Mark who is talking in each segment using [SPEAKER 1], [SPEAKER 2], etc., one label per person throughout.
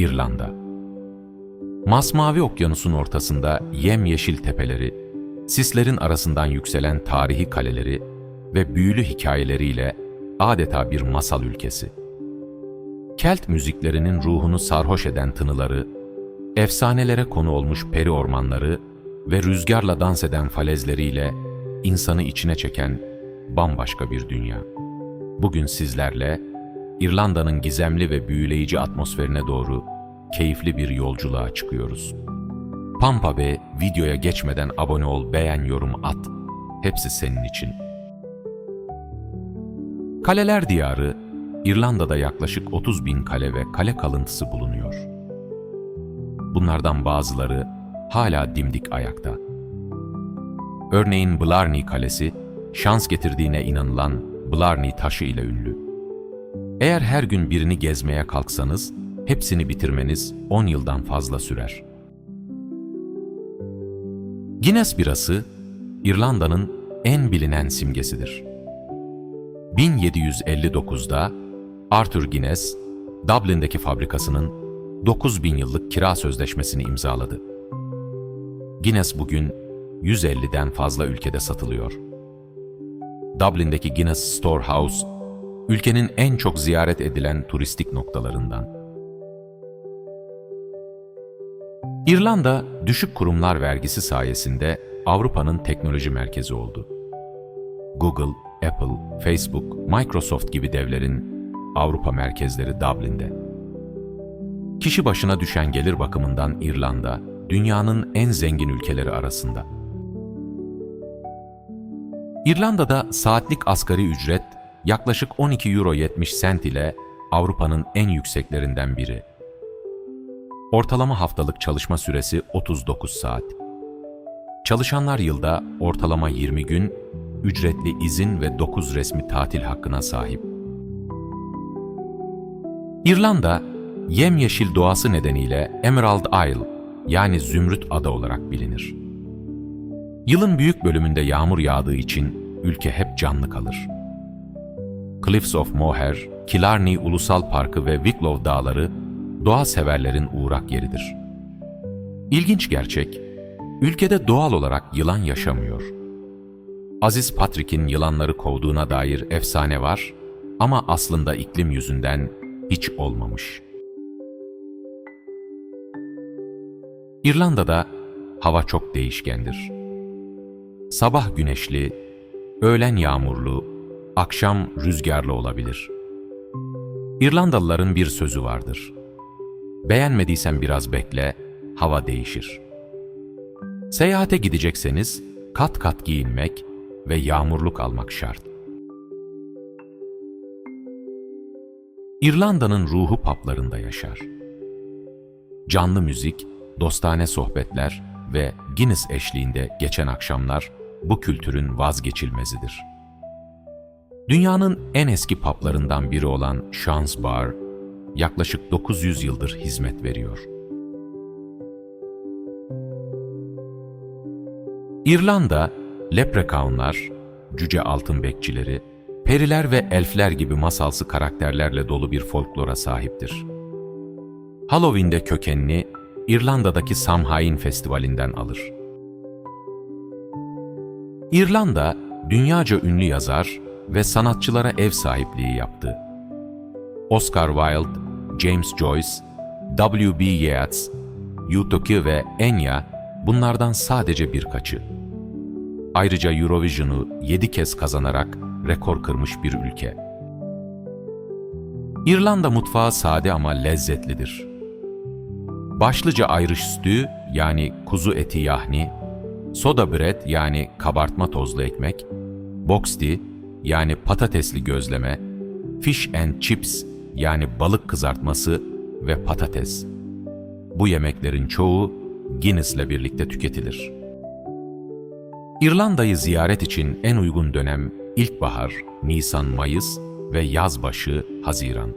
[SPEAKER 1] İrlanda. Masmavi okyanusun ortasında yemyeşil tepeleri, sislerin arasından yükselen tarihi kaleleri ve büyülü hikayeleriyle adeta bir masal ülkesi. Kelt müziklerinin ruhunu sarhoş eden tınıları, efsanelere konu olmuş peri ormanları ve rüzgarla dans eden falezleriyle insanı içine çeken bambaşka bir dünya. Bugün sizlerle İrlanda'nın gizemli ve büyüleyici atmosferine doğru keyifli bir yolculuğa çıkıyoruz. Pampa ve videoya geçmeden abone ol, beğen, yorum at. Hepsi senin için. Kaleler Diyarı, İrlanda'da yaklaşık 30 bin kale ve kale kalıntısı bulunuyor. Bunlardan bazıları hala dimdik ayakta. Örneğin Blarney Kalesi, şans getirdiğine inanılan Blarney taşı ile ünlü. Eğer her gün birini gezmeye kalksanız, hepsini bitirmeniz 10 yıldan fazla sürer. Guinness birası, İrlanda'nın en bilinen simgesidir. 1759'da Arthur Guinness, Dublin'deki fabrikasının 9000 yıllık kira sözleşmesini imzaladı. Guinness bugün 150'den fazla ülkede satılıyor. Dublin'deki Guinness Storehouse, ülkenin en çok ziyaret edilen turistik noktalarından. İrlanda, düşük kurumlar vergisi sayesinde Avrupa'nın teknoloji merkezi oldu. Google, Apple, Facebook, Microsoft gibi devlerin Avrupa merkezleri Dublin'de. Kişi başına düşen gelir bakımından İrlanda, dünyanın en zengin ülkeleri arasında. İrlanda'da saatlik asgari ücret yaklaşık 12 euro 70 sent ile Avrupa'nın en yükseklerinden biri. Ortalama haftalık çalışma süresi 39 saat. Çalışanlar yılda ortalama 20 gün ücretli izin ve 9 resmi tatil hakkına sahip. İrlanda, yemyeşil doğası nedeniyle Emerald Isle yani Zümrüt Ada olarak bilinir. Yılın büyük bölümünde yağmur yağdığı için ülke hep canlı kalır. Cliffs of Moher, Killarney Ulusal Parkı ve Wicklow Dağları doğa severlerin uğrak yeridir. İlginç gerçek, ülkede doğal olarak yılan yaşamıyor. Aziz Patrick'in yılanları kovduğuna dair efsane var ama aslında iklim yüzünden hiç olmamış. İrlanda'da hava çok değişkendir. Sabah güneşli, öğlen yağmurlu, akşam rüzgarlı olabilir. İrlandalıların bir sözü vardır. Beğenmediysen biraz bekle, hava değişir. Seyahate gidecekseniz kat kat giyinmek ve yağmurluk almak şart. İrlanda'nın ruhu paplarında yaşar. Canlı müzik, dostane sohbetler ve Guinness eşliğinde geçen akşamlar bu kültürün vazgeçilmezidir. Dünyanın en eski paplarından biri olan Shans Bar, yaklaşık 900 yıldır hizmet veriyor. İrlanda, leprechaunlar, cüce altın bekçileri, periler ve elfler gibi masalsı karakterlerle dolu bir folklora sahiptir. Halloween'de kökenini İrlanda'daki Samhain Festivali'nden alır. İrlanda, dünyaca ünlü yazar ve sanatçılara ev sahipliği yaptı. Oscar Wilde, James Joyce, W.B. Yeats, Yutoki ve Enya bunlardan sadece birkaçı. Ayrıca Eurovision'u 7 kez kazanarak rekor kırmış bir ülke. İrlanda mutfağı sade ama lezzetlidir. Başlıca Irish stew yani kuzu eti yahni, soda bread yani kabartma tozlu ekmek, boxty yani patatesli gözleme, fish and chips yani balık kızartması ve patates. Bu yemeklerin çoğu Guinness'le birlikte tüketilir. İrlanda'yı ziyaret için en uygun dönem ilkbahar, Nisan-Mayıs ve yazbaşı Haziran.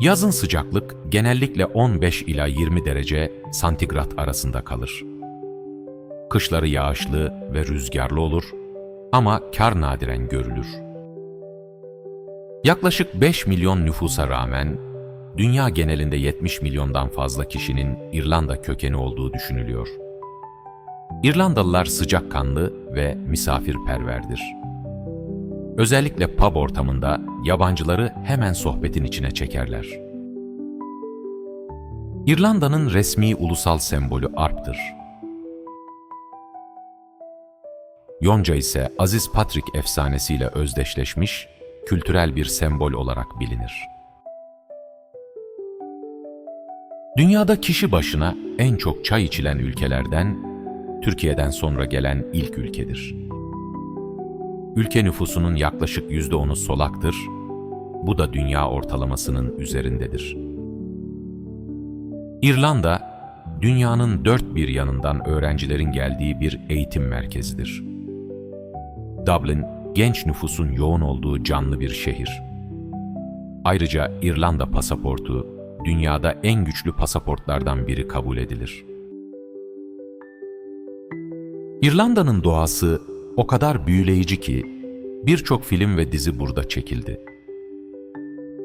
[SPEAKER 1] Yazın sıcaklık genellikle 15 ila 20 derece santigrat arasında kalır. Kışları yağışlı ve rüzgarlı olur ama kar nadiren görülür. Yaklaşık 5 milyon nüfusa rağmen dünya genelinde 70 milyondan fazla kişinin İrlanda kökeni olduğu düşünülüyor. İrlandalılar sıcakkanlı ve misafirperverdir. Özellikle pub ortamında yabancıları hemen sohbetin içine çekerler. İrlanda'nın resmi ulusal sembolü arptır. Yonca ise Aziz Patrick efsanesiyle özdeşleşmiş, kültürel bir sembol olarak bilinir. Dünyada kişi başına en çok çay içilen ülkelerden Türkiye'den sonra gelen ilk ülkedir. Ülke nüfusunun yaklaşık %10'u solaktır, bu da dünya ortalamasının üzerindedir. İrlanda, dünyanın dört bir yanından öğrencilerin geldiği bir eğitim merkezidir. Dublin, genç nüfusun yoğun olduğu canlı bir şehir. Ayrıca İrlanda pasaportu, dünyada en güçlü pasaportlardan biri kabul edilir. İrlanda'nın doğası o kadar büyüleyici ki birçok film ve dizi burada çekildi.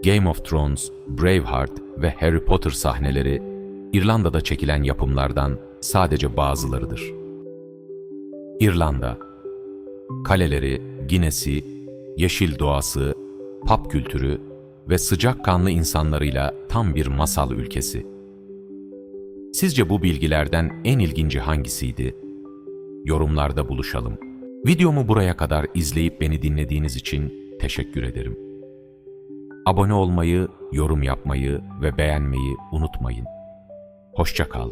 [SPEAKER 1] Game of Thrones, Braveheart ve Harry Potter sahneleri İrlanda'da çekilen yapımlardan sadece bazılarıdır. İrlanda, kaleleri, Guinness'i, yeşil doğası, pop kültürü ve sıcakkanlı insanlarıyla tam bir masal ülkesi. Sizce bu bilgilerden en ilginci hangisiydi? Yorumlarda buluşalım. Videomu buraya kadar izleyip beni dinlediğiniz için teşekkür ederim. Abone olmayı, yorum yapmayı ve beğenmeyi unutmayın. Hoşça kal.